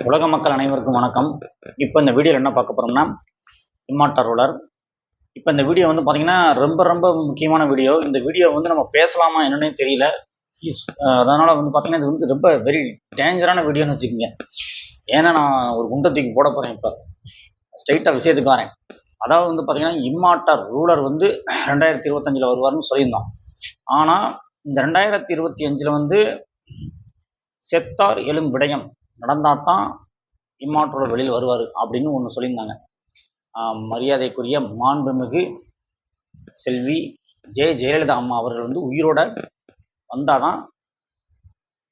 உலக மக்கள் அனைவருக்கும் வணக்கம். இப்போ இந்த வீடியோவில் என்ன பார்க்க போகிறோம்னா இம்மாட்டர் ரோலர். இப்போ இந்த வீடியோ வந்து பார்த்தீங்கன்னா ரொம்ப ரொம்ப முக்கியமான வீடியோ. இந்த வீடியோ வந்து நம்ம பேசலாமா என்னன்னே தெரியல. இஸ் அதனால் வந்து பார்த்தீங்கன்னா இது வந்து ரொம்ப வெரி டேஞ்சரான வீடியோன்னு வச்சுக்கோங்க. ஏன்னா நான் ஒரு குண்டத்துக்கு போட போகிறேன் இப்போ. ஸ்ட்ரைட்டாக விஷயத்துக்கு வரேன். அதாவது வந்து பார்த்தீங்கன்னா இம்மாட்டர் ரூலர் வந்து ரெண்டாயிரத்தி இருபத்தஞ்சில் வருவார்னு சொல்லியிருந்தோம். ஆனால் இந்த ரெண்டாயிரத்தி இருபத்தி அஞ்சில் வந்து செத்தார் எழும் விடயம். நடந்தால் தான் இம்மாற்றோட வெளியில் வருவார் அப்படின்னு ஒன்று சொல்லியிருந்தாங்க. மரியாதைக்குரிய மாண்புமிகு செல்வி ஜெய ஜெயலலிதா அம்மா அவர்கள் வந்து உயிரோட வந்தால் தான்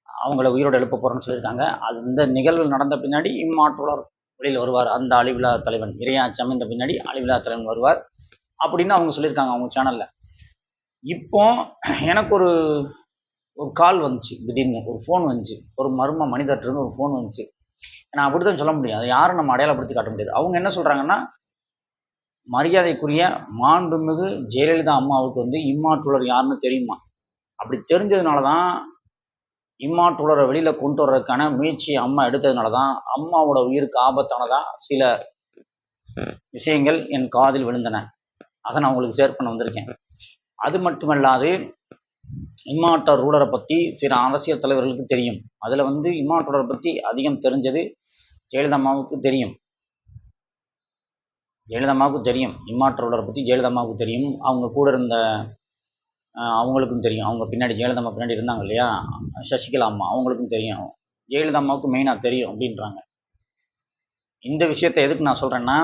அவங்கள உயிரோட எழுப்ப போகிறோன்னு சொல்லியிருக்காங்க. அது இந்த நிகழ்வு நடந்த பின்னாடி இம்மாற்றோட வெளியில் வருவார். அந்த அழிவிழா தலைவன் இறையாச்சி அமைந்த பின்னாடி அழிவிழா தலைவன் வருவார் அப்படின்னு அவங்க சொல்லியிருக்காங்க அவங்க சேனலில் இப்போ எனக்கு ஒரு ஒரு கால் வந்துச்சு திடீர்னு ஒரு ஃபோன் வந்துச்சு. ஒரு மர்ம மனிதர்கிட்ட ஒரு ஃபோன் வந்துச்சு. நான் அப்படி தான் சொல்ல முடியும். அது யாரும் நம்ம அடையாளப்படுத்தி காட்ட முடியாது. அவங்க என்ன சொல்கிறாங்கன்னா மரியாதைக்குரிய மாண்புமிகு ஜெயலலிதா அம்மாவுக்கு வந்து இம்மாற்றுலர் யாருன்னு தெரியுமா? அப்படி தெரிஞ்சதுனால தான் இம்மாற்றுலரை வெளியில் கொண்டு வர்றதுக்கான முயற்சி அம்மா எடுத்ததுனால தான் அம்மாவோட உயிருக்கு ஆபத்தானதா சில விஷயங்கள் என் காதில் விழுந்தன. அதை நான் உங்களுக்கு ஷேர் பண்ண வந்திருக்கேன். அது மட்டுமல்லாது இம்மாட்டர் ரூலரை பற்றி சில அரசியல் தலைவர்களுக்கு தெரியும். அதில் வந்து இம்மாட்டோரை பற்றி அதிகம் தெரிஞ்சது ஜெயலலிதா அம்மாவுக்கு தெரியும். ஜெயலலிதா அம்மாவுக்கு தெரியும். இம்மாட்டர் ரூலரை பற்றி ஜெயலலிதா அம்மாவுக்கு தெரியும். அவங்க கூட இருந்த அவங்களுக்கும் தெரியும். அவங்க பின்னாடி ஜெயலலிதா அம்மா பின்னாடி இருந்தாங்க இல்லையா? சசிகலா அம்மா அவங்களுக்கும் தெரியும். ஜெயலலிதா அம்மாவுக்கு மெயினாக தெரியும் அப்படின்றாங்க. இந்த விஷயத்தை எதுக்கு நான் சொல்கிறேன்னா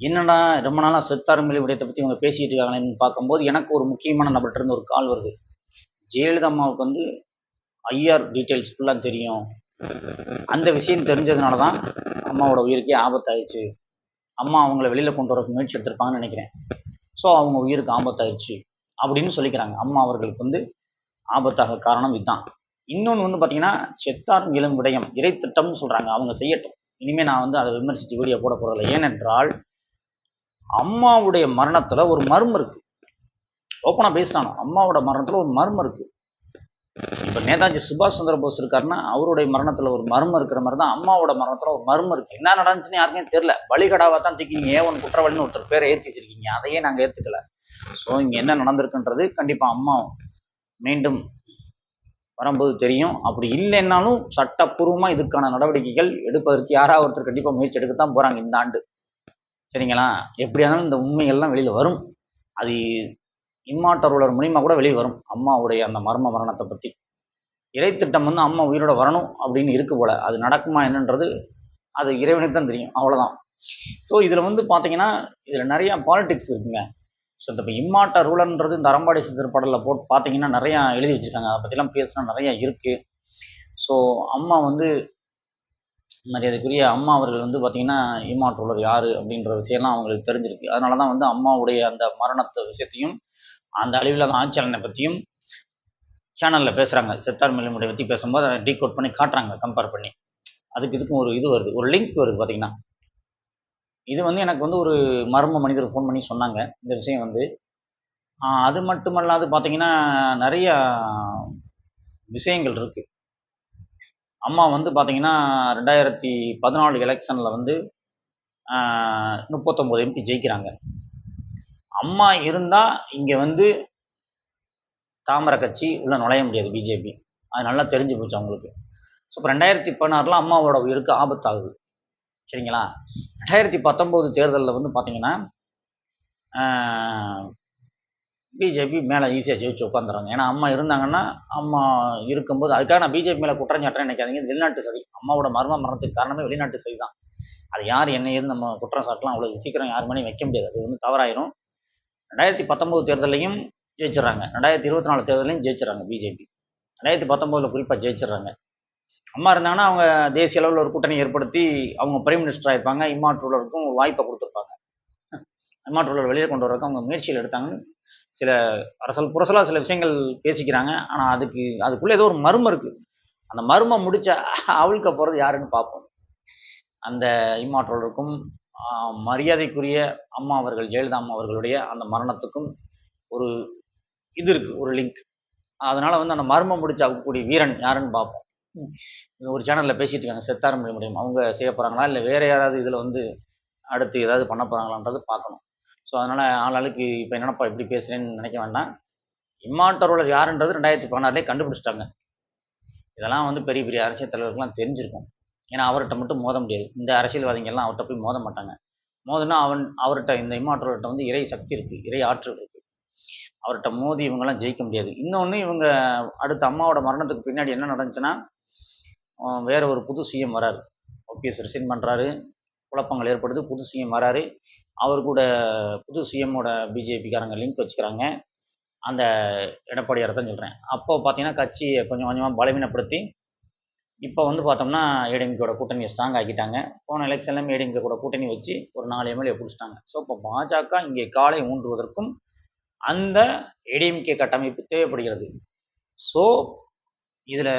என்னடா ரொம்ப நாளாக செத்தாருமில்லி விடயத்தை பற்றி இவங்க பேசிகிட்டு இருக்காங்களேன்னு பார்க்கும்போது எனக்கு ஒரு முக்கியமான நபர்கிட்ட இருந்து ஒரு கால் வருது. ஜெயலலிதா அம்மாவுக்கு வந்து ஐஆர் டீட்டெயில்ஸ் ஃபுல்லாக தெரியும். அந்த விஷயம் தெரிஞ்சதுனால தான் அம்மாவோட உயிருக்கே ஆபத்தாயிடுச்சு. அம்மா அவங்கள வெளியில் கொண்டு வரக்கு முயற்சி எடுத்திருப்பாங்கன்னு நினைக்கிறேன். ஸோ அவங்க உயிருக்கு ஆபத்தாயிடுச்சு அப்படின்னு சொல்லிக்கிறாங்க. அம்மா அவர்களுக்கு வந்து ஆபத்தாக காரணம் இதுதான். இன்னொன்று வந்து பார்த்தீங்கன்னா செத்தார் இளம் விடயம் இறைத்திட்டம்னு சொல்கிறாங்க அவங்க செய்யட்டும். இனிமேல் நான் வந்து அதை விமர்சித்து வீடியோ போட போகிறதில்ல ஏனென்றால் அம்மாவுடைய மரணத்தில் ஒரு மர்மம் இருக்குது ஓப்பனாக பேசுகிறானோ அம்மாவோட மரணத்தில் ஒரு மர்மம் இருக்குது இப்போ நேதாஜி சுபாஷ் சந்திர போஸ் இருக்காருன்னா அவருடைய மரணத்தில் ஒரு மர்மம் இருக்கிற மாதிரி தான் அம்மாவோட மரணத்தில் ஒரு மர்மம் இருக்குது என்ன நடந்துச்சுன்னு யாருக்கும் தெரியல. பலிகடாவாக தான் தூக்கிங்க ஏவன் குற்றவாளின்னு ஒருத்தர் பேரை ஏற்றி வச்சிருக்கீங்க? அதையே நாங்கள் ஏற்றுக்கல ஸோ இங்கே என்ன நடந்திருக்குன்றது கண்டிப்பாக அம்மா மீண்டும் வரும்போது தெரியும். அப்படி இல்லைன்னாலும் சட்டப்பூர்வமாக இதுக்கான நடவடிக்கைகள் எடுப்பதற்கு யாராவது ஒருத்தர் கண்டிப்பாக முயற்சி எடுக்கத்தான் போகிறாங்க இந்த ஆண்டு. சரிங்களா? எப்படியா இருந்தாலும் இந்த உண்மைகள்லாம் வெளியில் வரும். அது இம்மாட்டருளர் மூலியமாக கூட வெளியே வரும். அம்மாவுடைய அந்த மர்ம மரணத்தை பற்றி இறைத்திட்டம் வந்து அம்மா உயிரோட வரணும் அப்படின்னு இருக்கு போல. அது நடக்குமா என்னன்றது அது இறைவனுக்கு தான் தெரியும். அவ்வளோதான் ஸோ இதில் வந்து பார்த்தீங்கன்னா இதில் நிறைய பாலிடிக்ஸ் இருக்குங்க. ஸோ இந்த இப்போ இம்மாட்ட ரூலர்ன்றது இந்த அரம்பாடி சித்திரப்படலில் போட்டு பார்த்தீங்கன்னா நிறையா எழுதி வச்சுருக்காங்க. அதை பற்றிலாம் பேசினா நிறையா இருக்குது ஸோ அம்மா வந்து மரியாதைக்குரிய அம்மா அவர்கள் வந்து பார்த்தீங்கன்னா இம்மாட்ட ரூலர் யார் அப்படின்ற விஷயம்லாம் அவங்களுக்கு தெரிஞ்சிருக்கு. அதனால தான் வந்து அம்மாவுடைய அந்த மரணத்தை விஷயத்தையும் அந்த அழிவில் ஆட்சியாளனை பற்றியும் சேனலில் பேசுகிறாங்க செத்தார் மில்லிமுடைய பற்றி பேசும்போது அதை டீகோட் பண்ணி காட்டுறாங்க கம்பேர் பண்ணி. அதுக்கு இதுக்கும் ஒரு இது வருது. ஒரு லிங்க் வருது பார்த்தீங்கன்னா இது வந்து எனக்கு வந்து ஒரு மர்ம மனிதர் ஃபோன் பண்ணி சொன்னாங்க. இந்த விஷயம் வந்து அது மட்டுமல்லாது பார்த்தீங்கன்னா நிறைய விஷயங்கள் இருக்குது அம்மா வந்து பார்த்தீங்கன்னா ரெண்டாயிரத்தி பதினாலு எலெக்ஷனில் வந்து முப்பத்தொம்போது எம்பி ஜெயிக்கிறாங்க. அம்மா இருந்தால் இங்கே வந்து தாமரை கட்சி உள்ளே நுழைய முடியாது பிஜேபி அது நல்லா தெரிஞ்சு போச்சு அவங்களுக்கு. ஸோ இப்போ ரெண்டாயிரத்தி பதினாறுல அம்மாவோட உயிருக்கு ஆபத்தாகுது. சரிங்களா? ரெண்டாயிரத்தி பத்தொம்போது தேர்தலில் வந்து பார்த்தீங்கன்னா பிஜேபி மேலே ஈஸியாக ஜெயிச்சு உட்காந்துறாங்க ஏன்னா அம்மா இருந்தாங்கன்னா அம்மா இருக்கும்போது அதுக்காக நான் பிஜேபி மேலே குற்றம் சாட்டுறேன் நினைக்காதீங்க வெளிநாட்டு சதி. அம்மாவோட மர்ம மரணத்துக்கு காரணமே வெளிநாட்டு சதி தான். அது யார் என்ன ஏது நம்ம குற்றம் சாட்டலாம் அவ்வளோ சீக்கிரம் யார் மேலேயும் வைக்க முடியாது. அது வந்து தவறாயிரும். ரெண்டாயிரத்தி பத்தொம்போது தேர்தலையும் ஜெயிச்சிடறாங்க. ரெண்டாயிரத்தி இருபத்தி நாலு தேர்தலையும் ஜெயிச்சிடறாங்க பிஜேபி ரெண்டாயிரத்தி பத்தொம்போதில் குறிப்பாக ஜெயிச்சிடுறாங்க. அம்மா இருந்தாங்கன்னா அவங்க தேசிய அளவில் ஒரு கூட்டணி ஏற்படுத்தி அவங்க பிரைம் மினிஸ்டர் ஆயிருப்பாங்க. இம்மாற்றூலருக்கும் ஒரு வாய்ப்பை கொடுத்துருப்பாங்க. இம்மாற்றூலர் வெளியே கொண்டு வரதுக்கு அவங்க முயற்சியில் எடுத்தாங்கன்னு சில அரசல் புரசலாக சில விஷயங்கள் பேசிக்கிறாங்க. ஆனால் அதுக்கு அதுக்குள்ளே ஏதோ ஒரு மர்மம் இருக்குது அந்த மர்மம் முடிச்ச அவளுக்க போகிறது யாருன்னு பார்ப்போம். அந்த இம்மாற்றோருக்கும் மரியாதைக்குரிய அம்மா அவர்கள் ஜெயலலிதா அம்மா அவர்களுடைய அந்த மரணத்துக்கும் ஒரு இது இருக்குது ஒரு லிங்க் அதனால் வந்து அந்த மர்மம் முடிச்சு அவுக்கக்கூடிய வீரன் யாருன்னு பார்ப்போம். ஒரு சேனலில் பேசிட்டு இருக்காங்க செத்தார் மொழி முடியும். அவங்க செய்ய போகிறாங்களா இல்லை வேறு யாராவது இதில் வந்து அடுத்து ஏதாவது பண்ண போகிறாங்களான்றது பார்க்கணும். ஸோ அதனால் ஆளாளுக்கு இப்போ என்னப்பா இப்படி பேசுகிறேன்னு நினைக்க வேண்டாம். இம்மாட்டரோலர் யாருன்றது ரெண்டாயிரத்தி பதினாறுலேயே கண்டுபிடிச்சிட்டாங்க. இதெல்லாம் வந்து பெரிய பெரிய அரசியல் தலைவர்கள்லாம் தெரிஞ்சிருக்கும். ஏன்னா அவர்கிட்ட மட்டும் மோத முடியாது. இந்த அரசியல்வாதிகள்லாம் அவர்கிட்ட போய் மோத மாட்டாங்க. மோதுனா அவன் அவர்கிட்ட இந்த இம்மாற்றவர்கிட்ட வந்து இறை சக்தி இருக்குது இறை ஆற்றல் இருக்குது அவர்கிட்ட மோதி இவங்கெல்லாம் ஜெயிக்க முடியாது. இன்னொன்று இவங்க அடுத்த அம்மாவோட மரணத்துக்கு பின்னாடி என்ன நடந்துச்சுன்னா வேற ஒரு புது சிஎம் வராரு. ஓபிஎஸ் ரிசைன் பண்ணுறாரு குழப்பங்கள் ஏற்படுது புது சிஎம் வராரு. அவர் கூட புது சிஎம்மோட பிஜேபிக்காரங்க லிங்க் வச்சுக்கிறாங்க. அந்த எடப்பாடியாரை தான் சொல்கிறேன் அப்போ பார்த்தீங்கன்னா கட்சியை கொஞ்சம் கொஞ்சமாக பலவீனப்படுத்தி இப்போ வந்து பார்த்தோம்னா ஏடிஎம்கேட கூட்டணியை ஸ்ட்ராங் ஆக்கிட்டாங்க. போன எலெக்ஷன்லையும் ஏடிஎம்கே கூட கூட்டணி வச்சு ஒரு நாலு எம்எல்ஏ பிடிச்சிட்டாங்க. ஸோ இப்போ பாஜக இங்கே காலை ஊன்றுவதற்கும் அந்த ஏடிஎம்கே கட்டமைப்பு தேவைப்படுகிறது. ஸோ இதில்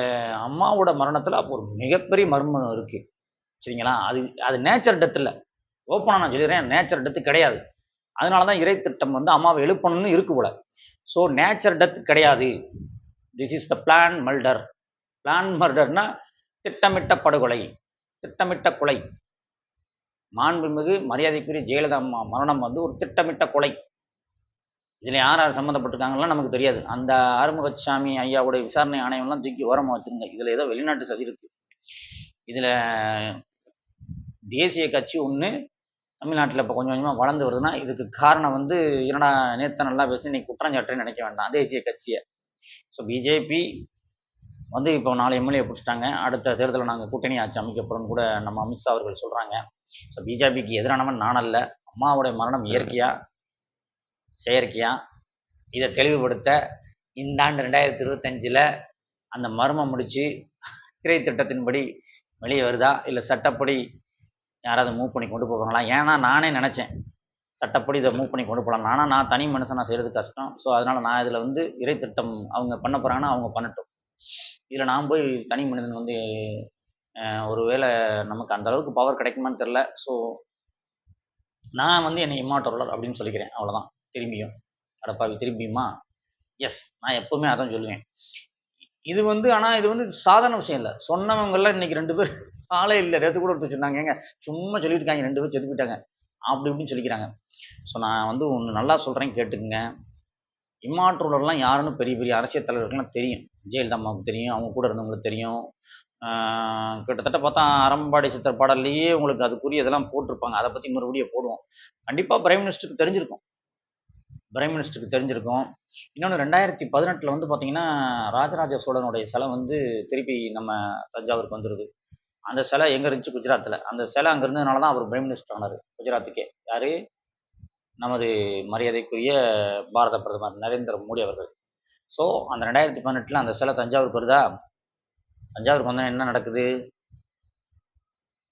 அம்மாவோட மரணத்தில் அப்போ ஒரு மிகப்பெரிய மர்மம் இருக்குது சரிங்களா? அது அது நேச்சர் டெத் இல்லை. ஓப்பனாக நான் சொல்லிடுறேன். நேச்சர் டெத்து கிடையாது. அதனால தான் இறை திட்டம் வந்து அம்மாவை எழுப்பணும்னு இருக்கு போல. ஸோ நேச்சர் டெத் கிடையாது. This is the plan murder plan மர்டர்னா திட்டமிட்ட படுகொலை திட்டமிட்ட கொலை. மாண்புமிகு மரியாதைக்குரிய ஜெயலலிதா அம்மா மரணம் வந்து ஒரு திட்டமிட்ட கொலை. இதில் யார் யார் சம்மந்தப்பட்டிருக்காங்கலாம் நமக்கு தெரியாது. அந்த ஆறுமுகசாமி ஐயாவுடைய விசாரணை ஆணையம்லாம் தூக்கி ஓரமாக வச்சுருங்க இதில் ஏதோ வெளிநாட்டு சதி இருக்குது இதில் தேசிய கட்சி ஒன்று தமிழ்நாட்டில் இப்போ கொஞ்சம் கொஞ்சமாக வளர்ந்து வருதுன்னா இதுக்கு காரணம் வந்து என்னடா நேற்று நல்லா பேசி இன்னைக்கு குற்றஞ்சாட்டுன்னு நினைக்க வேண்டாம். தேசிய கட்சியை. ஸோ பிஜேபி வந்து இப்போ நாலு எம்எல்ஏ பிடிச்சிட்டாங்க. அடுத்த தேர்தலில் நாங்கள் கூட்டணி ஆட்சி அமைக்கப்படும்னு கூட நம்ம அமித்ஷா அவர்கள் சொல்கிறாங்க ஸோ பிஜேபிக்கு எதிரானவன் நான் அல்ல அம்மாவுடைய மரணம் இயற்கையா? செயற்கையா? இதை தெளிவுபடுத்த இந்த ஆண்டு ரெண்டாயிரத்தி இருபத்தஞ்சில் அந்த மர்மம் முடித்து கிரை திட்டத்தின்படி வெளியே வருதா? இல்லை சட்டப்படி யாராவது மூவ் பண்ணி கொண்டு போகிறாங்களா ஏன்னா நானே நினச்சேன். சட்டப்படி இதை மூவ் பண்ணி கொண்டு போகலாம் ஆனால் நான் தனி மனுஷனா செய்கிறது கஷ்டம். ஸோ அதனால் நான் இதில் வந்து இறை திட்டம் அவங்க பண்ண போகிறாங்கன்னா அவங்க பண்ணட்டும். இதில் நான் போய் தனி மனிதன் வந்து ஒரு ஒருவேளை நமக்கு அந்த அளவுக்கு பவர் கிடைக்குமான்னு தெரில ஸோ நான் வந்து என்னை இம்மாட்டோலர் அப்படின்னு சொல்லிக்கிறேன். அவ்வளோதான் திரும்பியும். அடப்பாவி திரும்பியுமா? எஸ் நான் எப்போவுமே அதான் சொல்லுவேன். இது வந்து ஆனால் இது வந்து சாதாரண விஷயம் இல்லை. சொன்னவங்கெல்லாம் இன்னைக்கு ரெண்டு பேர் ஆளே இல்லை. நேற்று கூட ஒருத்தர் சொன்னாங்க ஏங்க சும்மா சொல்லிட்டு இருக்காங்க ரெண்டு பேர் செத்து போயிட்டாங்க. அப்படி இப்படின்னு சொல்லிக்கிறாங்க. ஸோ நான் வந்து ஒன்று நல்லா சொல்கிறேன் கேட்டுக்குங்க. இம்மாற்றூலர்லாம் யாருன்னு பெரிய பெரிய அரசியல் தலைவர்கள்லாம் தெரியும். ஜெயலலிதா அம்மாவுக்கு தெரியும் அவங்க கூட இருந்தவங்களுக்கு தெரியும். கிட்டத்தட்ட பார்த்தா அறம்பாடி சித்தர் பாடல்லையே உங்களுக்கு அதுக்குரிய இதெல்லாம் போட்டிருப்பாங்க. அதை பற்றி மறுபடியும் போடுவோம். கண்டிப்பாக பிரைம் மினிஸ்டருக்கு தெரிஞ்சிருக்கும். பிரைம் மினிஸ்டருக்கு தெரிஞ்சிருக்கும். இன்னொன்று ரெண்டாயிரத்தி பதினெட்டில் வந்து பார்த்தீங்கன்னா ராஜராஜ சோழனுடைய சிலை வந்து திருப்பி நம்ம தஞ்சாவூருக்கு வந்துடுது அந்த சிலை எங்கே இருந்துச்சு? குஜராத்தில் அந்த சிலை அங்கே இருந்ததுனால தான் அவர் பிரைம் மினிஸ்டர் ஆனார். குஜராத்துக்கே. யார்? நமது மரியாதைக்குரிய பாரத பிரதமர் நரேந்திர மோடி அவர்கள். ஸோ அந்த ரெண்டாயிரத்தி பதினெட்டில் அந்த சிலை தஞ்சாவூருக்கு வருதா? தஞ்சாவூருக்கு வந்தால் என்ன நடக்குது?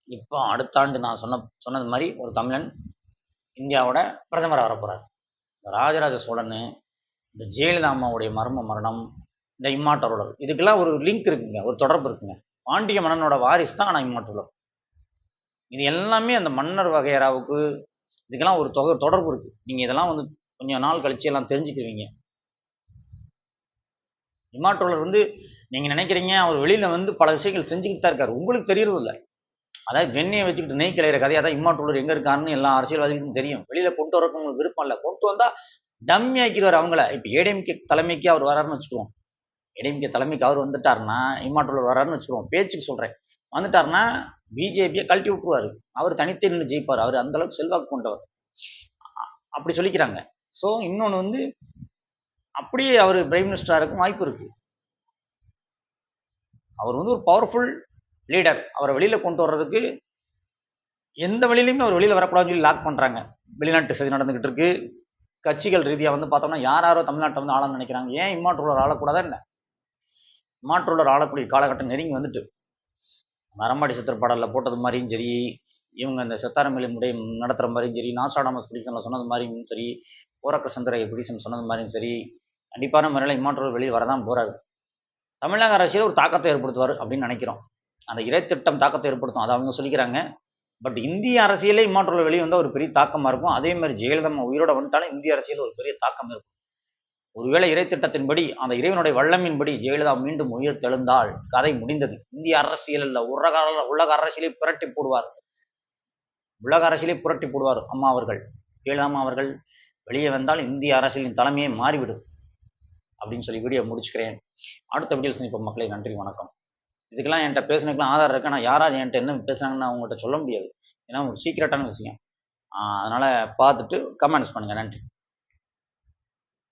இப்போ அடுத்த ஆண்டு நான் சொன்ன சொன்னது மாதிரி ஒரு தமிழன் இந்தியாவோட பிரதமராக வரப்போகிறார் ராஜராஜ சோழன் இந்த ஜெயலலிதா அம்மாவுடைய மர்ம மரணம் இந்த இம்மாட்டரோட இதுக்கெல்லாம் ஒரு லிங்க் இருக்குங்க ஒரு தொடர்பு இருக்குங்க. பாண்டிய மன்னனோட வாரிசு தான் ஆனால் இம்மாட்டரோட இது எல்லாமே அந்த மன்னர் வகையறாவுக்கு இதுக்கெல்லாம் ஒரு தொகை தொடர்பு இருக்குது நீங்கள் இதெல்லாம் வந்து கொஞ்சம் நாள் கழிச்சு எல்லாம் தெரிஞ்சுக்குவீங்க இமாட்டோலர் வந்து நீங்கள் நினைக்கிறீங்க அவர் வெளியில் வந்து பல விஷயங்கள் செஞ்சுக்கிட்டு தான் இருக்கார். உங்களுக்கு தெரியறது இல்லை. அதாவது வெண்ணையை வச்சுக்கிட்டு நெய் கிளையிற கதையாக தான் இம்மாட்டோலர் எங்கே இருக்காருன்னு எல்லா அரசியல்வாதிகளுக்கும் தெரியும். வெளியில் கொண்டு வரக்கு உங்களுக்கு விருப்பம் இல்லை. கொண்டு வந்தால் டம்மி ஆக்கிடுவார் அவங்கள. இப்போ ஏடிஎம்கே தலைமைக்கு அவர் வராருன்னு வச்சுக்குவோம். ஏடிஎம்கே தலைமைக்கு அவர் வந்துட்டாருன்னா இம்மாட்டோலர் வராருன்னு வச்சுக்குவோம். பேச்சுக்கு சொல்கிறேன் வந்துட்டாருன்னா பிஜேபியை கழட்டி விட்டுருவார். அவர் தனித்தே நின்று ஜெயிப்பார். அவர் அந்தளவுக்கு செல்வாக்கு கொண்டவர். அப்படி சொல்லிக்கிறாங்க. ஸோ இன்னொன்று வந்து அப்படியே அவர் பிரைம் மினிஸ்டராக இருக்கும் வாய்ப்பு இருக்கு. அவர் வந்து ஒரு பவர்ஃபுல் லீடர் அவரை வெளியில் கொண்டு வர்றதுக்கு எந்த வழியிலையுமே அவர் வெளியில் வரக்கூடாதுன்னு சொல்லி லாக் பண்ணுறாங்க வெளிநாட்டு சதி நடந்துகிட்டு இருக்கு. கட்சிகள் ரீதியாக வந்து பார்த்தோம்னா யார் யாரோ தமிழ்நாட்டை வந்து ஆளணும்னு நினைக்கிறாங்க. ஏன் இம்மாற்றுள்ளர் ஆளக்கூடாதா என்ன இம்மாற்றுள்ளர் ஆளக்கூடிய காலகட்டம் நெருங்கி வந்துட்டு. மரம்பாடி சித்திரப்பாடலில் போட்டது மாதிரியும் சரி இவங்க இந்த செத்தாரமேலி முறை நடத்துகிற மாதிரியும் சரி நாசாடாமஸ் பிடிஷனில் சொன்னது மாதிரியும் சரி போராக்க சந்திர பிடிஷன் சொன்னது மாதிரியும் சரி கண்டிப்பான முறையில் இம்மாற்றோர் வெளியில் வரதான் போகிறாரு தமிழக அரசியல் ஒரு தாக்கத்தை ஏற்படுத்துவார் அப்படின்னு நினைக்கிறோம். அந்த இறைத்திட்டம் தாக்கத்தை ஏற்படுத்தும். அதை அவங்க சொல்லிக்கிறாங்க. பட் இந்திய அரசியலே இம்மாற்றோர் வெளியே வந்தால் ஒரு பெரிய தாக்கமாக இருக்கும். அதே மாதிரி ஜெயலலிதா உயிரோட வந்துட்டாலும் இந்திய அரசியல் ஒரு பெரிய தாக்கம் இருக்கும். ஒருவேளை இறை திட்டத்தின்படி அந்த இறைவனுடைய வல்லமின்படி ஜெயலலிதா மீண்டும் உயிர் தெழுந்தால் கதை முடிந்தது. இந்திய அரசியல் அல்ல உலக உலக அரசியலை புரட்டி போடுவார். உலக அரசியலை புரட்டி போடுவார் அம்மா அவர்கள். ஜெயலலிதா அவர்கள் வெளியே வந்தால் இந்திய அரசியலின் தலைமையே மாறிவிடும். அப்படின்னு சொல்லி வீடியோ முடிச்சுக்கிறேன். அடுத்த வீடியோ சந்திப்போம் மக்களை. நன்றி வணக்கம். இதுக்கெல்லாம் என்கிட்ட பேசுனதுக்கெல்லாம் ஆதாரம் இருக்கு? ஆனால் யாராவது என்கிட்ட என்ன பேசுனாங்கன்னு அவங்கள்ட்ட சொல்ல முடியாது. ஏன்னா ஒரு சீக்கிரட்டான விஷயம். அதனால் பார்த்துட்டு கமெண்ட்ஸ் பண்ணுங்கள் நன்றி.